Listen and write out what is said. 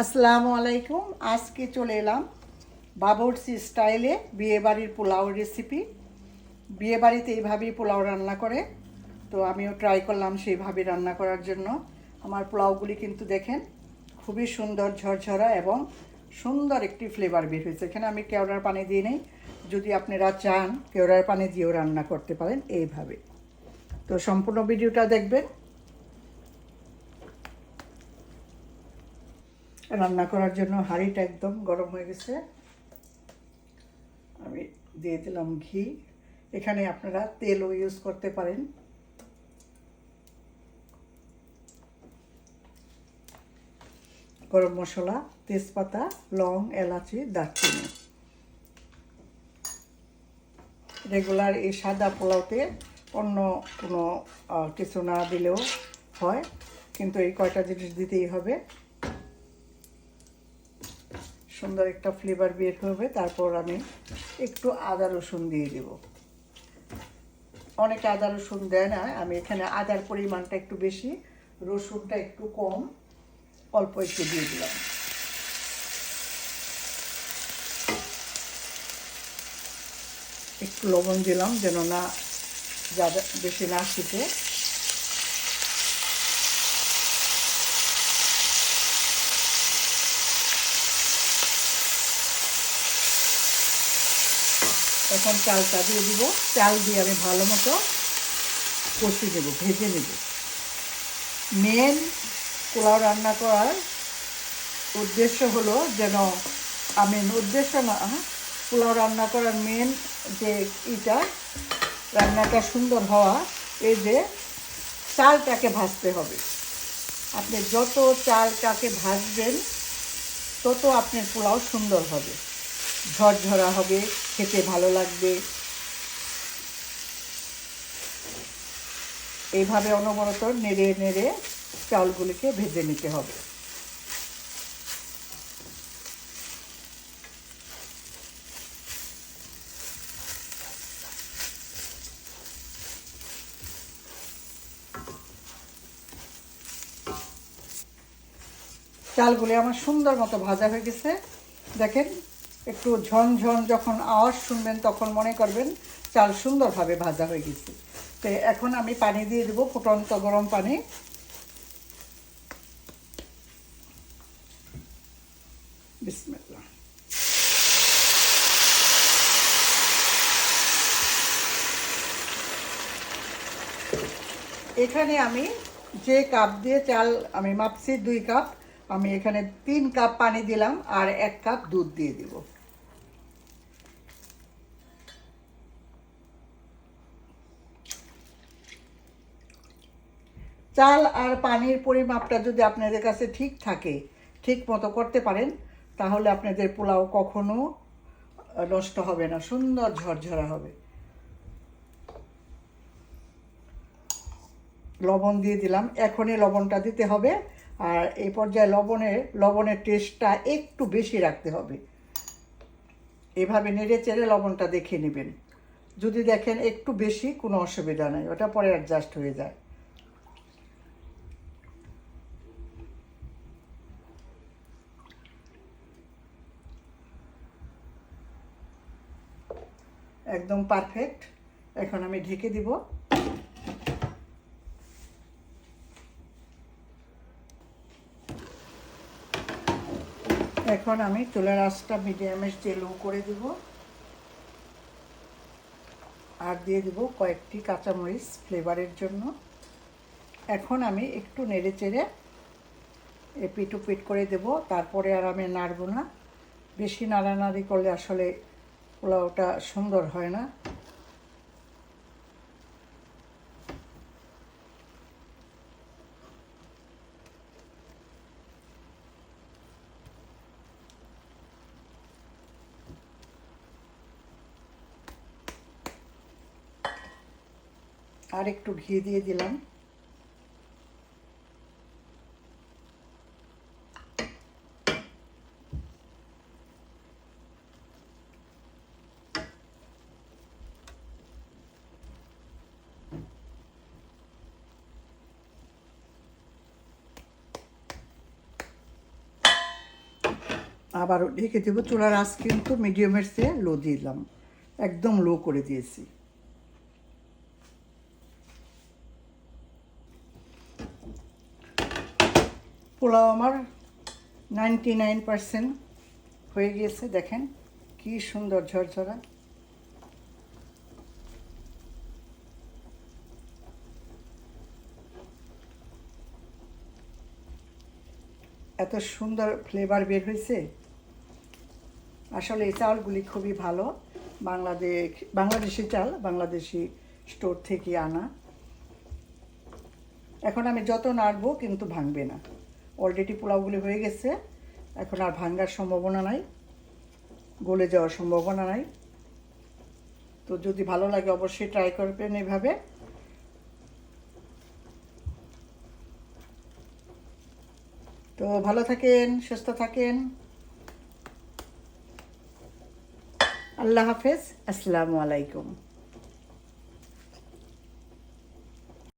আসসালামু আলাইকুম। আজকে চলে এলাম বাবরসি স্টাইলে বিয়েবাড়ির পোলাও রেসিপি বিয়েবাড়িতে এইভাবেই পোলাও রান্না করে। তো আমিও ট্রাই করলাম সেইভাবে রান্না করার জন্য। আমার পোলাওগুলি কিন্তু দেখেন, খুবই সুন্দর ঝরঝরা এবং সুন্দর একটি ফ্লেভার বের হয়েছে। এখানে আমি কেওড়ার পানি দিয়ে নেই। যদি আপনারা চান, কেওড়ার পানি দিয়েও রান্না করতে পারেন এইভাবে। তো সম্পূর্ণ ভিডিওটা দেখবেন। রান্না করার জন্য হাঁড়িটা একদম গরম হয়ে গেছে। আমি দিয়ে দিলাম ঘি। এখানে আপনারা তেলও ইউজ করতে পারেন। গরম মশলা, তেজপাতা, লং, এলাচি, দারচিনি। রেগুলার এই সাদা পোলাওতে অন্য কোনো কিছু না দিলেও হয়, কিন্তু এই কয়টা জিনিস দিতেই হবে। সুন্দর একটা ফ্লেভার বের হবে, তারপর আমি একটু আদা রসুন দিয়ে দেব। অনেকে আদা রসুন দেয় না, আমি এখানে আদার পরিমাণটা একটু বেশি, রসুনটা একটু কম, অল্প একটু দিয়ে দিলাম। একটু লবণ দিলাম যেন না যা বেশি না শিখে এখন চালটা দিয়ে দিব। চাল দিয়ে আমি ভালো মতো কষি দেবো ভেজে নেব। মেন পোলাও রান্না করার উদ্দেশ্য হলো যেন আমি উদ্দেশ্য না পোলাও রান্না করার মেন যে ইটা, রান্নাটা সুন্দর হওয়া, এই যে চালটাকে ভাজতে হবে। আপনি যত চালটাকে ভাজবেন, তত আপনার পোলাও সুন্দর হবে। ঝরঝরা হবে, খেতে ভালো লাগবে। এইভাবে অনবরত নেড়ে নেড়ে চাউলগুলিকে ভেজে নিতে হবে। চালগুলি আমার সুন্দর মতো ভাজা হয়ে গেছে। দেখেন একটু ঝনঝন যখন আওয়াজ শুনবেন, তখন মনে করবেন চাল সুন্দরভাবে ভাজা হয়ে গেছে। তো এখন আমি পানি দিয়ে দেবো ফুটন্ত গরম পানি। এখানে আমি যে কাপ দিয়ে চাল আমি মাপছি, দুই কাপ। আমি এখানে তিন কাপ পানি দিলাম আর এক কাপ দুধ দিয়ে দিব। চাল আর পানির পরিমাপটা যদি আপনাদের কাছে ঠিক থাকে, ঠিক মতো করতে পারেন, তাহলে আপনাদের পোলাও কখনো নষ্ট হবে না, সুন্দর ঝরঝরা হবে। লবণ দিয়ে দিলাম, এখনই লবণটা দিতে হবে। আর এই পর্যায়ে লবণের লবণের টেস্টটা একটু বেশি রাখতে হবে। এভাবে নেড়ে চেড়ে লবণটা দেখে নেবেন। যদি দেখেন একটু বেশি, কোনো অসুবিধা নেই। ওটা পরে অ্যাডজাস্ট হয়ে যায়। একদম পারফেক্ট এখন আমি ঢেকে দিব। এখন আমি চুলার আঁচটা মিডিয়ামে লো করে দিব। আর দিয়ে দিব কয়েকটি কাঁচামরিচ ফ্লেভারের জন্য। এখন আমি একটু নেড়ে চেড়ে এপিট পিট করে দেব। তারপরে আর আমি নাড়ব না। বেশি নাড়ানাড়ি করলে আসলে পোলাওটা সুন্দর হয় না। আর একটু ঘি দিয়ে দিলাম। আবারও ঢেকে দেবো। চুলার আজ কিন্তু মিডিয়ামের চেয়ে লো দিলাম। একদম লো করে দিয়েছি। পোলাও আমার নাইনটি নাইন পারসেন্ট হয়ে গিয়েছে, দেখেন কি সুন্দর ঝরঝরা। এত সুন্দর ফ্লেভার বের হয়েছে। আসলে এই চালগুলি খুবই ভালো, বাংলাদেশ বাংলাদেশি চাল, বাংলাদেশি স্টোর থেকে আনা। এখন আমি যত নাড়বো, কিন্তু ভাঙবে না। অলরেডি পোলাওগুলি হয়ে গেছে। এখন আর ভাঙ্গার সম্ভাবনা নাই, গলে যাওয়ার সম্ভাবনা নাই। তো যদি ভালো লাগে অবশ্যই ট্রাই করবেন এভাবে। তো ভালো থাকেন, সুস্থ থাকেন। আল্লাহ হাফেজ, আসসালামু আলাইকুম।